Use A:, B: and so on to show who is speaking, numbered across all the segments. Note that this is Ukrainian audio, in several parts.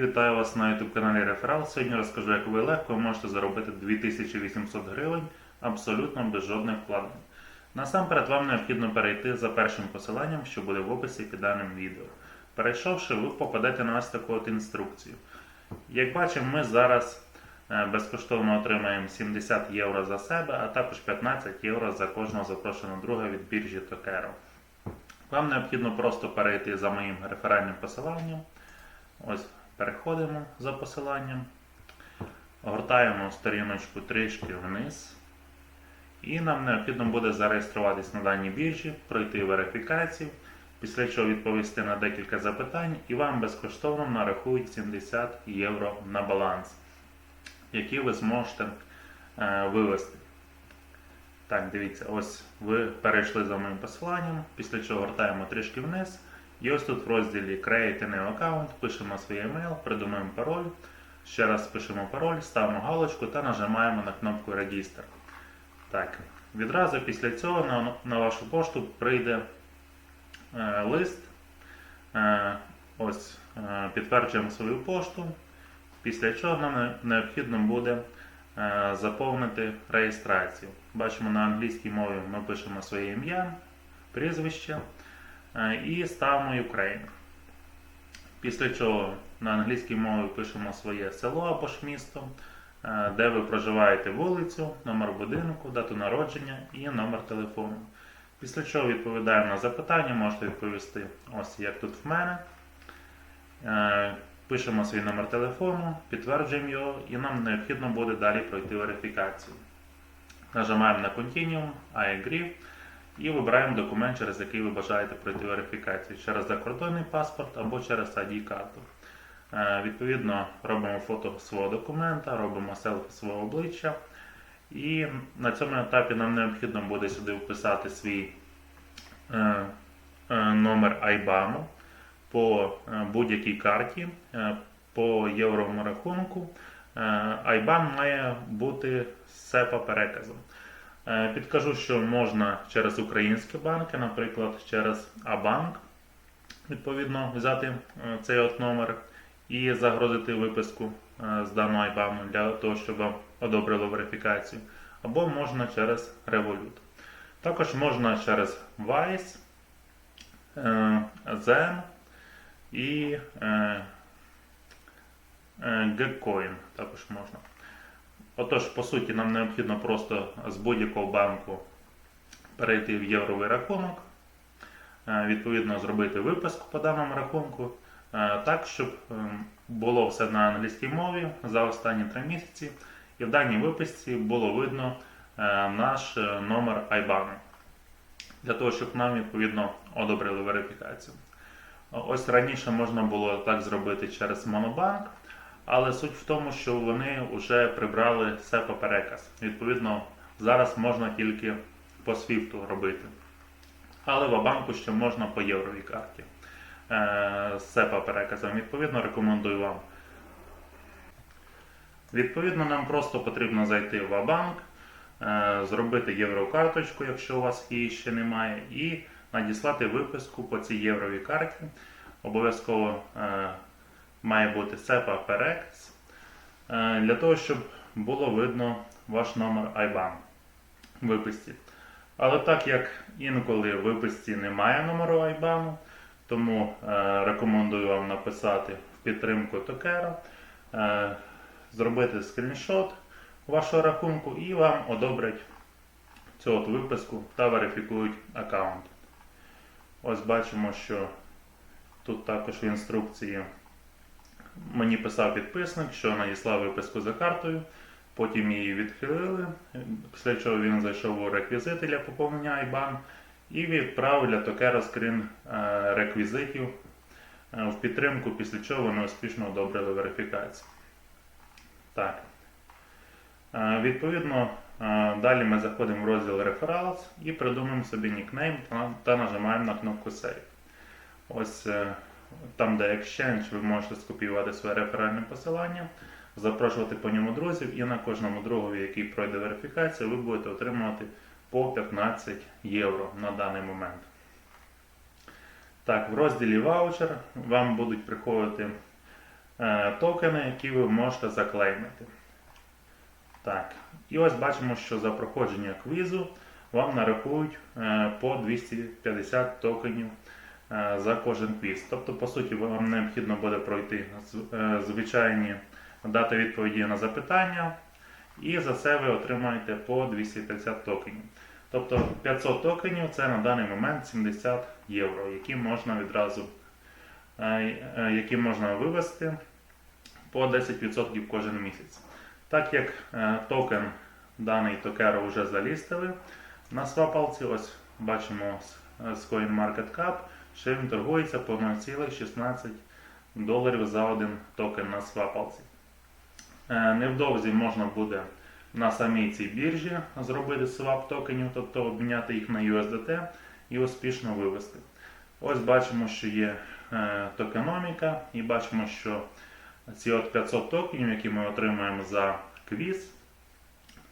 A: Вітаю вас на YouTube каналі Реферал. Сьогодні розкажу, як ви легко можете заробити 2800 гривень абсолютно без жодних вкладень. Насамперед вам необхідно перейти за першим посиланням, що буде в описі під даним відео. Перейшовши, ви попадете на ось таку от інструкцію. Як бачимо, ми зараз е, безкоштовно отримаємо 70 євро за себе, а також 15 євро за кожного запрошеного друга від біржі Tokero. Вам необхідно просто перейти за моїм реферальним посиланням. Ось переходимо за посиланням, гортаємо сторіночку трішки вниз. І нам необхідно буде зареєструватись на даній біржі, пройти верифікацію, після чого відповісти на декілька запитань, і вам безкоштовно нарахують 70 євро на баланс, які ви зможете е, вивести. Так, дивіться, ось ви перейшли за моїм посиланням, після чого гортаємо трішки вниз. І ось тут в розділі Create a new account пишемо свій email, придумаємо пароль. Ще раз пишемо пароль, ставимо галочку та нажимаємо на кнопку Register. Так, відразу після цього на, на вашу пошту прийде е, лист. Е, ось е, підтверджуємо свою пошту. Після чого нам необхідно буде е, заповнити реєстрацію. Бачимо на англійській мові ми пишемо своє ім'я, прізвище і ставимо Ukraine. Після чого на англійській мові пишемо своє село або ж місто, е, де ви проживаєте вулицю, номер будинку, дату народження і номер телефону. Після чого відповідаємо на запитання, можете відповісти ось як тут в мене. Е, Пишемо свій номер телефону, підтверджуємо його і нам необхідно буде далі пройти верифікацію. Нажимаємо на Continuum, I agree і вибираємо документ, через який ви бажаєте пройти верифікацію через закордонний паспорт або через ID-карту. Е, Відповідно, робимо фото свого документа, робимо селфі свого обличчя. І на цьому етапі нам необхідно буде сюди вписати свій е, е, номер IBAN по будь-якій карті, по євровому рахунку. IBAN має бути з SEPA переказом. Е, Підкажу, що можна через українські банки, наприклад, через А-банк, відповідно, взяти е, цей от номер і загрузити виписку е, з даного IBAN для того, щоб вам одобрили верифікацію. Або можна через Revolut. Також можна через е, Zen і Gcoin також можна. Отож, по суті, нам необхідно просто з будь-якого банку перейти в євровий рахунок, е, відповідно зробити виписку по даному рахунку, е, так, щоб е, було все на англійській мові за останні три місяці, і в даній виписці було видно наш номер IBAN, для того, щоб нам відповідно одобрили верифікацію. Ось раніше можна було так зробити через Монобанк, але суть в тому, що вони вже прибрали SEPA переказ. Відповідно, зараз можна тільки по SWIFT робити. Але в банку ще можна по євровій карті е, з SEPA переказом. Відповідно, рекомендую вам. Відповідно, нам просто потрібно зайти в Абанк, е, зробити єврокарточку, якщо у вас її ще немає, і надіслати виписку по цій євровій карті. Обов'язково е, має бути SEPA переказ для того, щоб було видно ваш номер IBAN в виписці. Але так як інколи в виписці немає номеру IBAN, тому е, рекомендую вам написати в підтримку Tokero, е, зробити скріншот вашого рахунку і вам одобрять цю от виписку та верифікують аккаунт. Ось бачимо, що тут також в інструкції мені писав підписник, що надіслав виписку за картою, потім її відхилили, після чого він зайшов у реквізити для поповнення IBAN і відправив для скрін е, реквізитів е, в підтримку, після чого вони успішно одобрили верифікацію. Так. Е, Відповідно, е, далі ми заходимо в розділ Referrals і придумаємо собі нікнейм та- нажимаємо на кнопку Save. Ось там, де Exchange, ви можете скопіювати своє реферальне посилання, запрошувати по ньому друзів, і на кожному другові, який пройде верифікацію, ви будете отримувати по 15 євро на даний момент. Так, в розділі ваучер вам будуть приходити е, токени, які ви можете заклеймити. Так, і ось бачимо, що за проходження квізу вам нарахують е, по 250 токенів за кожен квіз. Тобто, по суті, вам необхідно буде пройти е, звичайні дати відповіді на запитання, і за це ви отримаєте по 250 токенів. Тобто 500 токенів це на даний момент 70 євро, які можна відразу е, е, які можна вивести по 10% кожен місяць. Так як е, токен даний токеро вже залістили на свапалці, ось бачимо з CoinMarketCap, що він торгується по 0,16 доларів за один токен на свапалці. Е, Невдовзі можна буде на самій цій біржі зробити свап токенів, тобто обміняти їх на USDT і успішно вивести. Ось бачимо, що є е, токеноміка, і бачимо, що ці от 500 токенів, які ми отримаємо за квіз,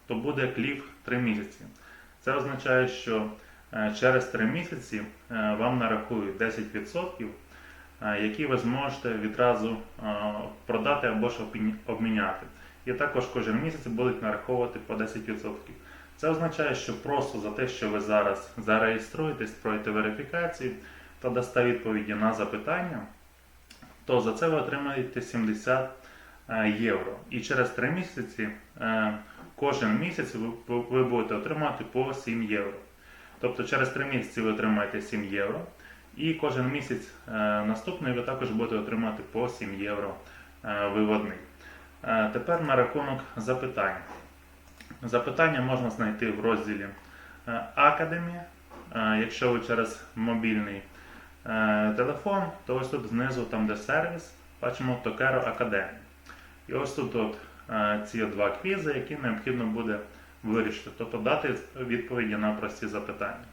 A: то буде кліф 3 місяці. Це означає, що через 3 місяці е, вам нарахують 10%, е, які ви зможете відразу е, продати або ж обміняти. І також кожен місяць будуть нараховувати по 10%. Це означає, що просто за те, що ви зараз зареєструєтесь, пройдете верифікацію та дасте відповіді на запитання, то за це ви отримаєте 70 е, євро. І через 3 місяці е, кожен місяць ви, будете отримувати по 7 євро. Тобто через 3 місяці ви отримаєте 7 євро. І кожен місяць е, наступний ви також будете отримати по 7 євро е, виводний. Е, Тепер на рахунок запитань. Запитання можна знайти в розділі Академія. Якщо ви через мобільний телефон, то ось тут знизу, там де сервіс, бачимо Токеро Академія. І ось тут от, ці два квізи, які необхідно буде вирішити, тобто дати відповіді на прості запитання.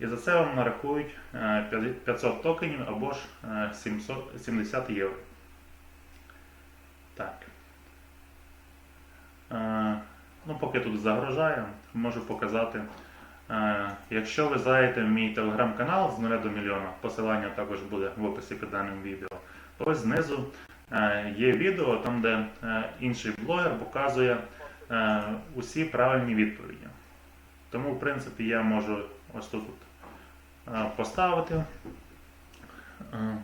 A: І за це вам нарахують е, 500 токенів або ж е, 700, 70 євро. Так. Е, Ну, поки тут загрожає, можу показати. Е, Якщо ви зайдете в мій телеграм-канал з 0 до мільйона, посилання також буде в описі під даним відео, то ось знизу е, є відео, там де е, інший блогер показує е, усі правильні відповіді. Тому, в принципі, я можу ось тут е, поставити. е,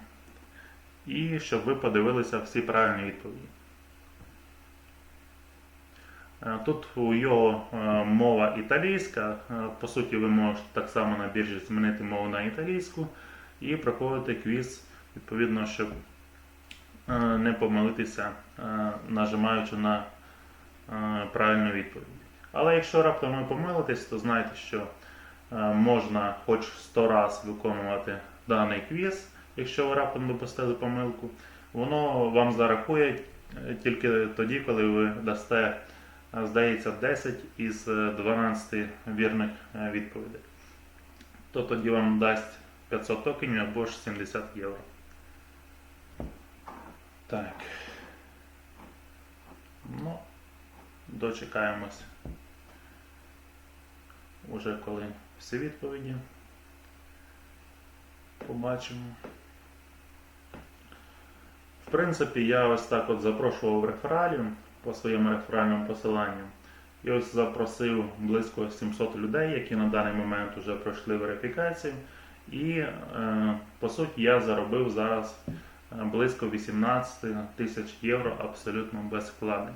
A: І щоб ви подивилися всі правильні відповіді. Е, Тут у його е, мова італійська. Е, По суті, ви можете так само на біржі змінити мову на італійську і проходити квіз, відповідно, щоб е, не помилитися, е, нажимаючи на е, правильну відповідь. Але якщо раптом ви помилитесь, то знайте, що е, можна хоч 100 раз виконувати даний квіз, якщо ви раптом допустили помилку, воно вам зарахує е, тільки тоді, коли ви дасте здається, 10 із е, 12 вірних е, відповідей. То тоді вам дасть 500 токенів або ж 70 євро. Так. Ну, дочекаємось. Уже коли всі відповіді побачимо. В принципі, я ось так от запрошував в рефералі по своєму реферальному посиланню. І ось запросив близько 700 людей, які на даний момент вже пройшли верифікацію. І е, по суті я заробив зараз е, близько 18 тисяч євро абсолютно без вкладень.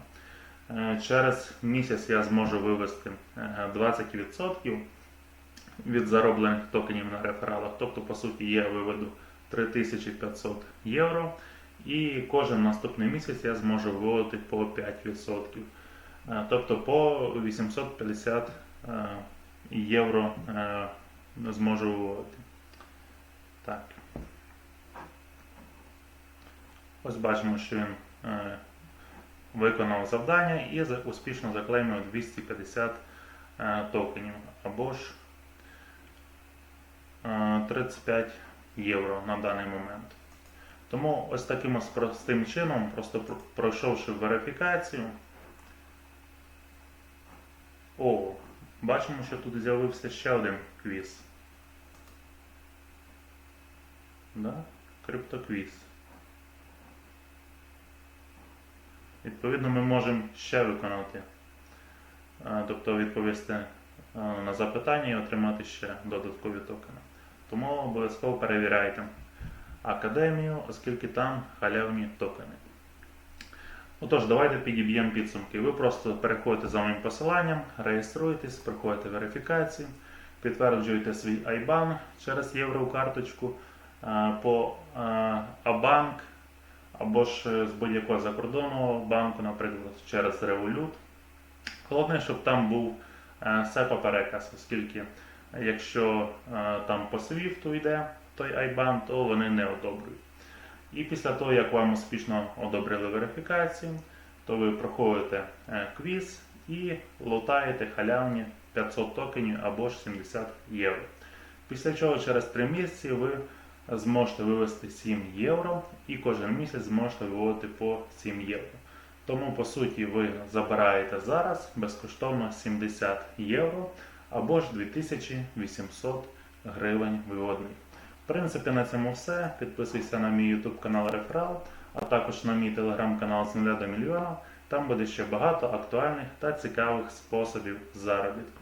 A: Е, через місяць я зможу вивести е, 20% від зароблених токенів на рефералах. Тобто, по суті, я виведу 3500 євро. І кожен наступний місяць я зможу виводити по 5%. Е, Тобто по 850 е, євро е, зможу виводити. Так. Ось бачимо, що він е, виконав завдання і успішно заклеймив 250 е, токенів або ж е, 35 євро на даний момент. Тому ось таким простим чином, просто пройшовши верифікацію. О, бачимо, що тут з'явився ще один квіз. Да? Криптоквіз. Відповідно, ми можемо ще виконати, тобто відповісти на запитання і отримати ще додаткові токени. Тому обов'язково перевіряйте академію, оскільки там халявні токени. Отож, давайте підіб'ємо підсумки. Ви просто переходите за моїм посиланням, реєструєтесь, проходите верифікацію, підтверджуєте свій IBAN через єврокарточку е, по Абанк або ж з будь-якого закордонного банку, наприклад, через Revolut. Головне, щоб там був е, SEPA переказ, оскільки якщо е, там по SWIFT йде той IBAN, то вони не одобрюють. І після того, як вам успішно одобрили верифікацію, то ви проходите е, квіз і лутаєте халявні 500 токенів або ж 70 євро. Після чого через 3 місяці ви зможете вивести 7 євро і кожен місяць зможете виводити по 7 євро. Тому, по суті, ви забираєте зараз безкоштовно 70 євро або ж 2800 гривень виводних. В принципі, на цьому все. Підписуйся на мій YouTube канал Реферал, а також на мій телеграм-канал з нуля до мільйона. Там буде ще багато актуальних та цікавих способів заробітку.